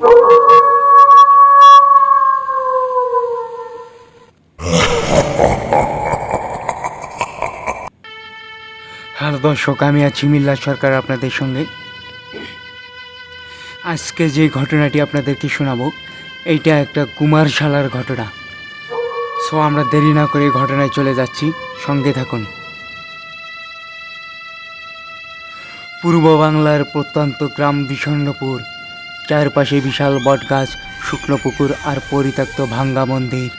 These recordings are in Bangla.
হ্যালো দর্শক, আমি আছি মিল্লা সরকার আপনাদের সঙ্গে। আজকে যে ঘটনাটি আপনাদেরকে শোনাবো, এইটা একটা কুমারশালার ঘটনা। সো আমরা দেরি না করে ঘটনায় চলে যাচ্ছি। সঙ্গে থাকুন। পূর্ব বাংলার প্রত্যন্ত গ্রাম বিষণ্ণপুর চারপাশে বিশাল বটগাছ, শুকনো পুকুর আর পরিত্যক্ত ভাঙ্গা মন্দির।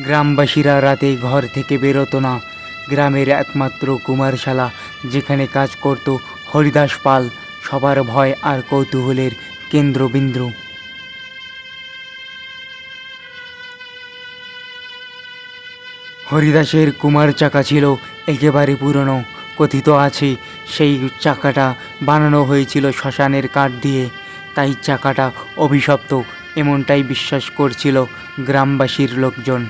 গ্রামবাসীরা রাতে ঘর থেকে বেরোতো না। গ্রামের একমাত্র কুমারশালা, যেখানে কাজ করত হরিদাস পাল, সবার ভয় আর কৌতূহলের কেন্দ্রবিন্দু। হরিদাসের কুমার চাকা ছিল একেবারে পুরনো, কথিত আছে সেই চাকাটা বানানো হয়েছিল শ্মশানের কাঠ দিয়ে। তাই চাকাটা অভিশপ্ত, এমনটাই বিশ্বাস করছিল গ্রামবাসীর লোকজন।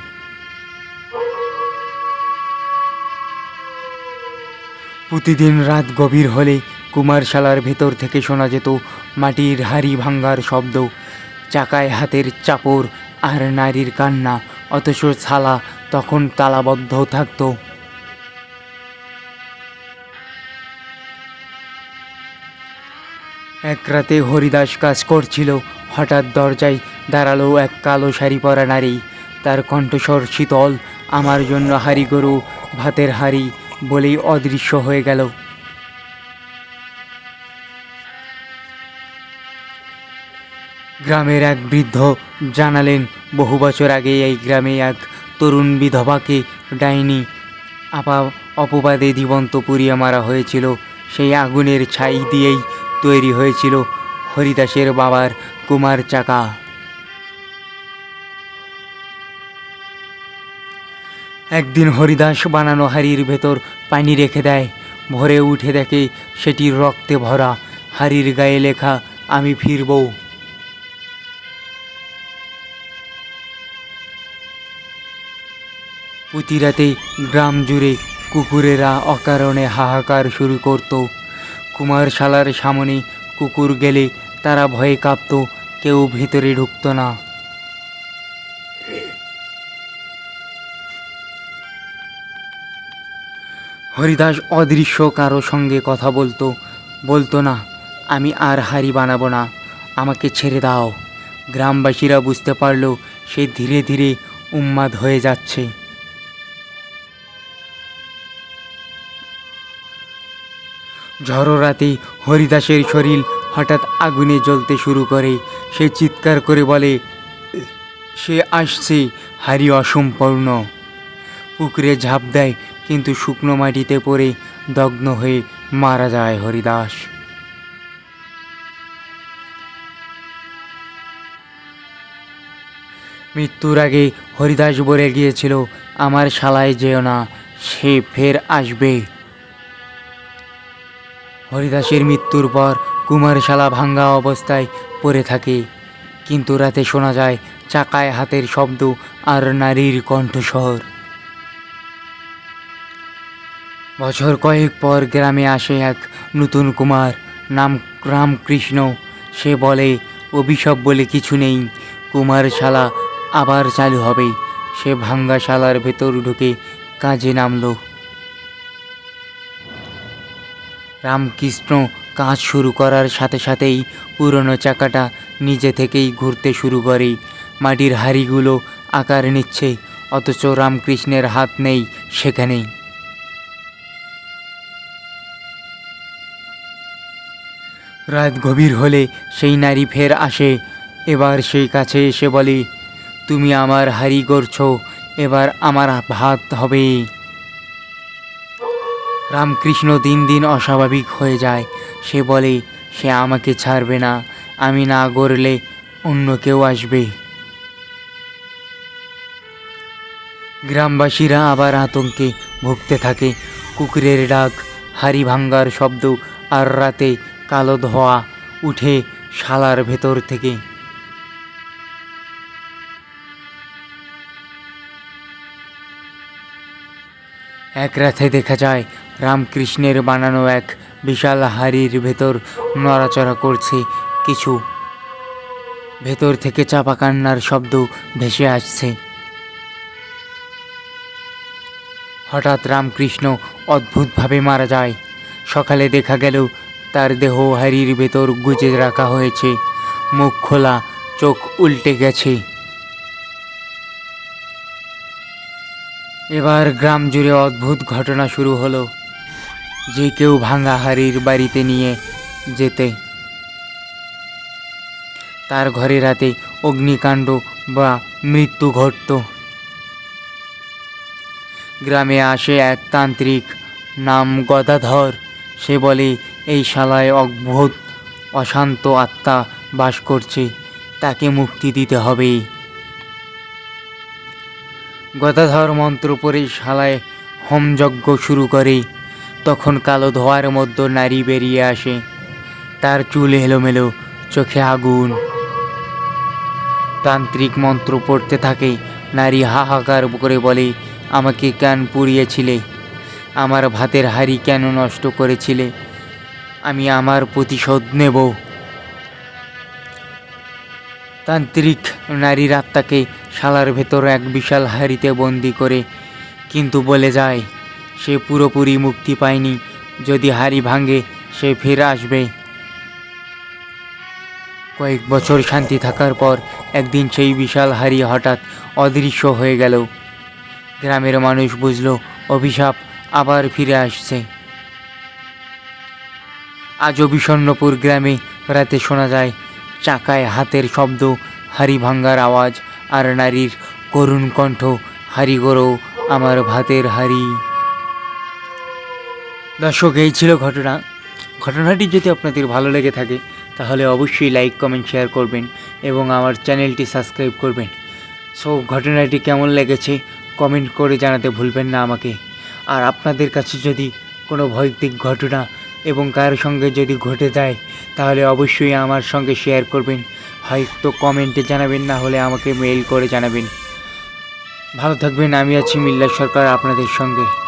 প্রতিদিন রাত গভীর হলে কুমারশালার ভেতর থেকে শোনা যেত মাটির হাড়ি ভাঙ্গার শব্দ, চাকায় হাতের চাপড় আর নারীর কান্না, অথচ ছালা তখন তালাবদ্ধ থাকতো। এক রাতে হরিদাস কাজ করছিল। হঠাৎ দরজায় দাঁড়াল এক কালো শাড়ি পরা নারী। তার কণ্ঠস্বর শীতল, আমার জন্য হাড়ি গরু, ভাতের হাড়ি বলেই অদৃশ্য হয়ে গেল। গ্রামের এক বৃদ্ধ জানালেন, বহু বছর আগে এই গ্রামে এক তরুণ বিধবাকে ডাইনি। আপা, অপবাদে জীবন্ত পুড়িয়ে মারা হয়েছিল। সেই আগুনের ছাই দিয়েই তৈরি হয়েছিল হরিদাসের বাবার কুমার চাকা। একদিন হরিদাস বানানো হাড়ির ভেতর পানি রেখে দেয়, ভরে উঠে দেখে সেটি রক্তে ভরা, হাড়ির গায়ে লেখা, আমি ফিরবো। প্রতি রাতে গ্রাম জুড়ে কুকুরেরা অকারণে হাহাকার শুরু করত। কুমারশালার সামনে কুকুর গেলে তারা ভয়ে কাঁপত, কেউ ভিতরে ঢুকতো না। হরিদাস অদৃশ্য কারও সঙ্গে কথা বলতো বলতো না, আমি আর হাড়ি বানাবো না, আমাকে ছেড়ে দাও। গ্রামবাসীরা বুঝতে পারল, সে ধীরে ধীরে উন্মাদ হয়ে যাচ্ছে। ঝড়ো রাতে হরিদাসের শরীর হঠাৎ আগুনে জ্বলতে শুরু করে। সে চিৎকার করে বলে, সে আসছে, হারি অসম্পূর্ণ। পুকুরে ঝাঁপ দেয়, কিন্তু শুকনো মাটিতে পড়ে দগ্ন হয়ে মারা যায় হরিদাস। মৃত্যুর আগে হরিদাস বলে গিয়েছিল, আমার শালায় যেও না, সে ফের আসবে। হরিদাসের মৃত্যুর পর কুমারশালা ভাঙ্গা অবস্থায় পড়ে থাকে। কিন্তু রাতে শোনা যায়, চাকায় হাতের শব্দ আর নারীর কণ্ঠস্বর। বছর কয়েক পর গ্রামে আসে এক নতুন কুমার, নাম রামকৃষ্ণ। সে বলে, অভিশাপ বলে কিছু নেই। কুমারশালা আবার চালু হবে। সে ভাঙ্গাশালার ভেতর ঢুকে কাজে নামলো। রামকৃষ্ণ কাজ শুরু করার সাথে সাথেই পুরনো চাকাটা নিজে থেকেই ঘুরতে শুরু করে। মাটির হাড়িগুলো আকার নিচ্ছে, অথচ রামকৃষ্ণের হাত নেই সেখানেই রাত গভীর হলে সেই নারী ফের আসে, এবার সেই কাছে এসে বলে, তুমি আমার হাড়ি করছ এবার আমার ভাত হবে। রামকৃষ্ণ দিন দিন অস্বাভাবিক হয়ে যায়। সে বলে, সে আমাকে ছাড়বে না। আমি না গড়লে অন্য কেউ আসবে। গ্রামবাসীরা আবার আতঙ্কে ভুগতে থাকে। কুকুরের ডাক, হাড়ি ভাঙ্গার শব্দ আর রাতে কালো ধোয়া উঠে শালার ভেতর থেকে। এক রাতে দেখা যায় রামকৃষ্ণের বানানো এক বিশাল হাড়ির ভেতর নড়াচড়া করছে কিছু। ভেতর থেকে চাপা কান্নার শব্দ ভেসে আসছে। হঠাৎ রামকৃষ্ণ অদ্ভুতভাবে মারা যায়। সকালে দেখা গেল, তার দেহ হাড়ির ভেতর গুজে রাখা হয়েছে। মুখ খোলা, চোখ উল্টে গেছে। এবার গ্রাম জুড়ে অদ্ভুত ঘটনা শুরু হলো। যে কেউ ভাঙা হাড়ির বাড়িতে নিয়ে যেতে। তার ঘরে রাতে অগ্নিকাণ্ড বা মৃত্যু ঘটত। গ্রামে আসে এক তান্ত্রিক নাম গদাধর। সে বলে, এই শালায় অদ্ভুত, অশান্ত আত্মা বাস করছে, তাকে মুক্তি দিতে হবে। গদাধর মন্ত্র পরে শালায় হোমযজ্ঞ শুরু করে। তখন কালো ধোয়ার মধ্যে নারী বেরিয়ে আসে। তার চুল এলোমেলো, চোখে আগুন। তান্ত্রিক মন্ত্র পড়তে থাকে, নারী হাহাকার করে বলে, আমাকে কেন পুড়িয়েছিলে, আমার ভাতের হাড়ি কেন নষ্ট করেছিলে? আমি আমার প্রতিশোধ নেব। তান্ত্রিক নারীর আত্মাকে শালার ভেতর এক বিশাল হাড়িতে বন্দি করে, কিন্তু বলে যায় সে পুরোপুরি মুক্তি পায়নি। যদি হাড়ি ভাঙে, সে ফিরে আসবে। কয়েক বছর শান্তি থাকার পর একদিন সেই বিশাল হাড়ি হঠাৎ অদৃশ্য হয়ে গেল। গ্রামের মানুষ বুঝল, অভিশাপ আবার ফিরে আসছে। আজও বিষণ্ণপুর গ্রামে রাতে শোনা যায়, চাকায় হাতের শব্দ, হাড়ি ভাঙ্গার আওয়াজ আর নারীর করুণ কণ্ঠ হারি গরো আমার ভাতের হাড়ি। দর্শক, এই ছিল ঘটনা। ঘটনাটি যদি আপনাদের ভালো লেগে থাকে, তাহলে অবশ্যই লাইক কমেন্ট শেয়ার করবেন এবং আমার চ্যানেলটি সাবস্ক্রাইব করবেন। সো ঘটনাটি কেমন লেগেছে কমেন্ট করে জানাতে ভুলবেন না আমাকে। আর আপনাদের কাছে যদি কোনো ভৌতিক ঘটনা এবং কার সঙ্গে যদি ঘটে যায়, তাহলে অবশ্যই আমার সঙ্গে শেয়ার করবেন। হয়তো কমেন্টে জানাবেন, না হলে আমাকে মেইল করে জানাবেন। ভালো থাকবেন, আমি আছি মিল্লা সরকার আপনাদের সঙ্গে।